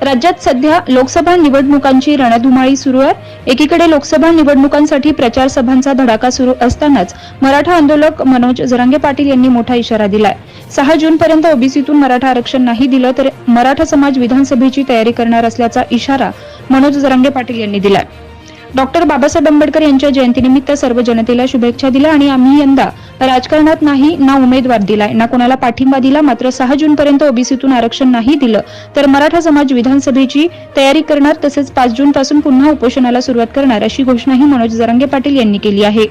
राज्यात सध्या लोकसभा निवडणुकांची रणधुमाळी सुरू आहे. एकीकडे लोकसभा निवडणुकांसाठी प्रचार सभांचा धडाका सुरू असतानाच मराठा आंदोलक मनोज जरांगे पाटील यांनी मोठा इशारा दिलाय. सहा जून पर्यंत ओबीसीतून मराठा आरक्षण नाही दिलं तर मराठा समाज विधानसभेची तयारी करणार असल्याचा इशारा मनोज जरांगे पाटील यांनी दिलाय. डॉक्टर बाबासाहेब आंबेडकर यांच्या जयंतीनिमित्त सर्व जनतेला शुभेच्छा दिल्या आणि आम्ही यंदा राजकारणात नाही ना उमेदवार दिलाय ना कोणाला पाठिंबा दिला मात्र सहा जून पर्यंत ओबीसीतून आरक्षण नाही दिलं. तर मराठा समाज विधानसभेची तयारी करणार तसेच पाच जून पासून पुन्हा उपोषणाला सुरुवात करणार अशी घोषणाही मनोज जरांगे पाटील यांनी केली आहे.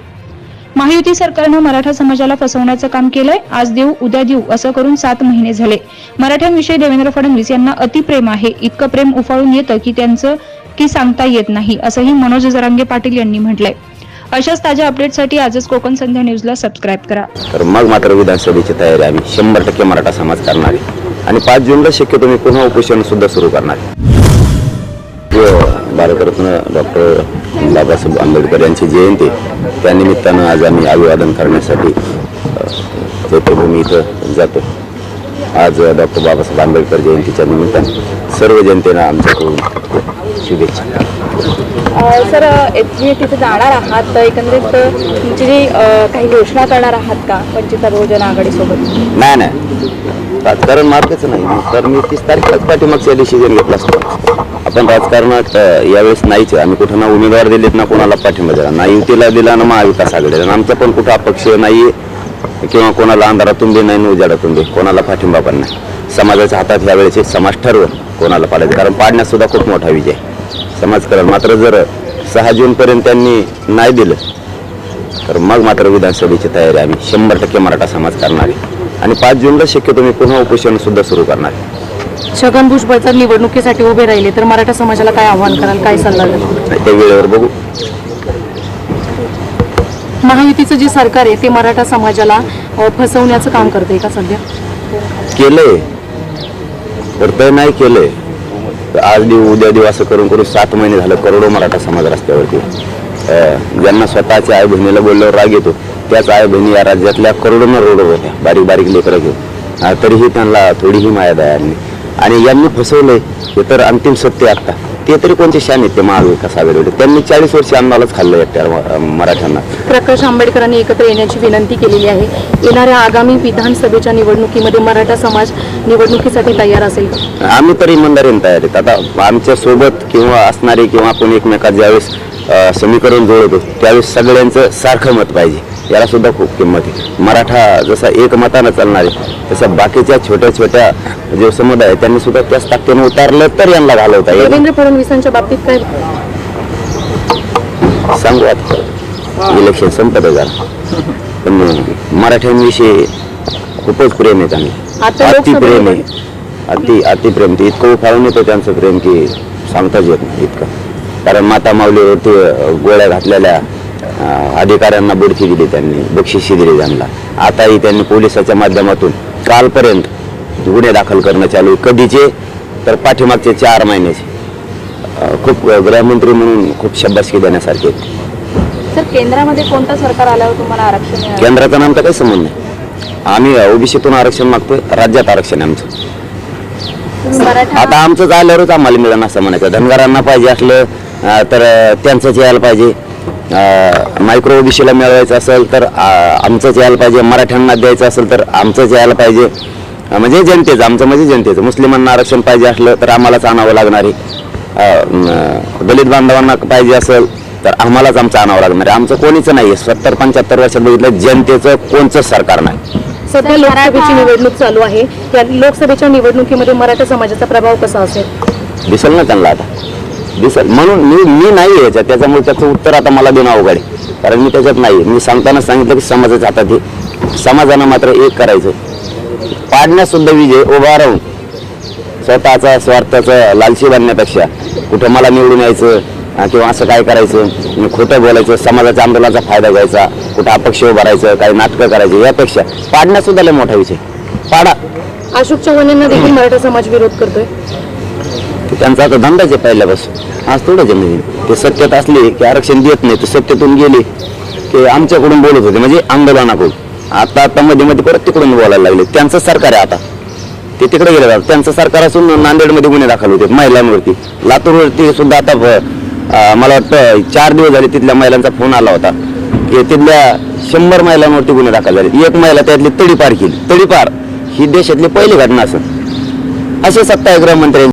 महायुती सरकारनं मराठा समाजाला फसवण्याचं काम केलंय आज देऊ उद्या देऊ असं करून सात महिने झाले. मराठ्यांविषयी देवेंद्र फडणवीस यांना अतिप्रेम आहे इतकं प्रेम उफाळून येतं की त्यांचं की सांगता येत नाही असंही मनोज जरांगे पाटील यांनी म्हटलंय. अशाच ताज्या अपडेटसाठी आजच कोकण संध्या न्यूजला सबस्क्राईब करा. तर मग मात्र विधानसभेची तयारी आम्ही. शंभर टक्के मराठा समाज करणार आहे. आणि पाच जूनला शक्यतो मी पुन्हा उपोषण सुद्धा सुरू करणार भारतरत्न डॉक्टर बाबासाहेब आंबेडकर यांची जयंती त्यानिमित्तानं आज आम्ही अभिवादन करण्यासाठी चैत्यभूमी इथं जातो. आज डॉक्टर बाबासाहेब आंबेडकर जयंतीच्या निमित्तानं सर्व जनतेनं आमच्याकडून शुभेच्छा. सर तुम्ही तिथे जाणार आहात तर एकंदरीत तुमची जी काही घोषणा करणार आहात का वंचित बहुजन आघाडीसोबत? नाही नाही. राजकारण मार्गच नाही. तर मी तीस तारखेलाच पाठीमागचा डिसिजन घेतला असतो. आपण राजकारणात यावेळेस नाहीच आहे. आम्ही कुठं ना उमेदवार दिलेत ना कोणाला पाठिंबा दिला ना युतीला दिला ना महाविकास आघाडीला. आणि आमचा पण कुठं अपक्ष नाही किंवा कोणाला अंधारातून दे नाही उजाडातून दे कोणाला पाठिंबा पण नाही. समाजाच्या हातात यावेळेस समाज ठरवं कोणाला पाडायचं. कारण पाडण्यासुद्धा खूप मोठा विजय आहे. समाजकारण मात्र जर सहा जूनपर्यंत त्यांनी नाही दिलं तर मग मात्र विधानसभेची तयारी आम्ही शंभर टक्के मराठा समाज करणार आहे. आणि पाच जूनला शक्यतो मी पुन्हा उपोषण सुद्धा सुरू करणार आहे. छगन भुजबळ जर निवडणुकीसाठी उभे राहिले तर मराठा समाजाला काय आव्हान कराल काय सल्ला द्याल आणि त्या वेळेवर बघू. महायुतीचं जे सरकार आहे ते मराठा समाजाला अ, फसवण्याचं काम करते का सध्या? केलंय. तर ते नाही केलंय. आज देऊ उद्या देऊ असं करून करून सात महिने झालं करोडो मराठा समाज रस्त्यावरती. ज्यांना स्वतःच्या आई बहिणीला बोलल्यावर राग येतो त्याच आई बहिणी या राज्यातल्या करोडोनं रोड होत्या बारीक बारीक लेकरं घेऊन. तरीही त्यांना थोडीही माया दया नाही. आणि यांनी फसवलंय हे तर अंतिम सत्य आत्ता ते तरी कोणते शान आहेत ते महाविकास आघाडीवर त्यांनी चाळीस वर्ष अन्नालाच खाल्लं एकट्या म- मराठ्यांना. प्रकाश आंबेडकरांनी एकत्र येण्याची विनंती केलेली आहे. येणाऱ्या आगामी विधानसभेच्या निवडणुकीमध्ये मराठा समाज निवडणुकीसाठी तयार असेल? आम्ही तर इमानदारीने तयार आहेत. आता आमच्यासोबत किंवा असणारे किंवा आपण एकमेकात ज्यावेळेस समीकरण जोडतो त्यावेळेस सगळ्यांचं सारखं मत पाहिजे. याला सुद्धा खूप किंमत आहे. मराठा जसा एक मतानं चालणार आहे तसं बाकीच्या छोट्या छोट्या जे समुदाय आहे त्यांनी सुद्धा त्याच ताकदीनं उतारलं तर यांना घालवता येईल. देवेंद्र फडणवीसांच्या बाबतीत काय? सांगू आता. इलेक्शन संपत जरा. पण मराठ्यांविषयी खूपच प्रेम आहे त्यांना. अति प्रेम आहे. लोकसभेमध्ये- अति अतिप्रेम ते इतकं उफाळून येतं त्यांचं प्रेम की सांगताच येत नाही इतकं. कारण माता माऊलीवरती गोळ्या घातलेल्या अधिकाऱ्यांना बुडती दिली त्यांनी बक्षिशी दिली त्यांना. आताही त्यांनी पोलिसाच्या माध्यमातून कालपर्यंत गुन्हे दाखल करणं चालू. कधीचे? तर पाठीमागचे चार महिन्याचे. खूप गृहमंत्री म्हणून खूप शब्बासकी देण्यासारखे सर केंद्रामध्ये कोणतं सरकार आल्यावर तुम्हाला आरक्षण? केंद्राचा आमचा काही संबंध नाही. आम्ही ओबीसीतून आरक्षण मागतोय राज्यात आरक्षण आहे आमचं. आता आमचंच आल्यावरच आम्हाला मिळणं असं म्हणायचं. धनगरांना पाहिजे असलं तर त्यांचंच यायला पाहिजे. मायक्रो ओबीसीला मिळवायचं असेल तर आमचंच यायला पाहिजे. मराठ्यांना द्यायचं असेल तर आमचंच यायला पाहिजे. म्हणजे जनतेचं आमचं म्हणजे जनतेचं. मुस्लिमांना आरक्षण पाहिजे असलं तर आम्हालाच आणावं लागणार. आहे दलित बांधवांना पाहिजे असेल तर आम्हालाच आमचं आणावं लागणार आहे. आमचं कोणीच नाही सत्तर पंच्याहत्तर वर्षात बघितलं जनतेचं कोणचंच सरकार नाही. सध्या लोकसभेची निवडणूक चालू आहे. त्या लोकसभेच्या निवडणुकीमध्ये मराठा समाजाचा प्रभाव कसा असेल? दिसेल ना त्यांना आता. दिसेल. म्हणून मी मी नाही याच्यात त्याच्यामुळे त्याचं उत्तर आता मला देणं अवघड आहे. कारण मी त्याच्यात नाही. मी सांगताना सांगितलं की समाजाच्या हातात हे समाजानं मात्र एक करायचं पाडण्यासुद्धा विजय उभा राहून स्वतःचा स्वार्थाचं लालशी बनण्यापेक्षा कुठं मला निवडून यायचं किंवा असं काय करायचं खोटं बोलायचं समाजाच्या आंदोलनाचा फायदा घ्यायचा कुठं अपक्ष उभारायचं काही नाटकं करायची यापेक्षा पाडण्यासुद्धा लय मोठा विषय पाडा. अशोक चव्हाण यांना देखील मराठा समाज विरोध करतोय. त्यांचा आता धंदाच आहे पहिल्यापासून. आज थोडंच आहे. म्हणजे ते सत्यात असले की आरक्षण देत नाही ते सत्यातून गेले की आमच्याकडून बोलत होते. म्हणजे आंदोलनाकडून आता आता मध्ये मध्ये परत तिकडून बोलायला लागले. त्यांचं सरकार आहे आता. ते तिकडे गेले जातात त्यांचं सरकार असून नांदेडमध्ये गुन्हे दाखल होते महिलांवरती. लातूरवरती सुद्धा आता मला वाटतं चार दिवस झाले तिथल्या महिलांचा फोन आला होता. की तिथल्या शंभर महिलांवरती गुन्हे दाखल झाले. एक महिला त्यातली तडीपार केली. तडीपार ही देशातली पहिली घटना असं असे सत्ता आहे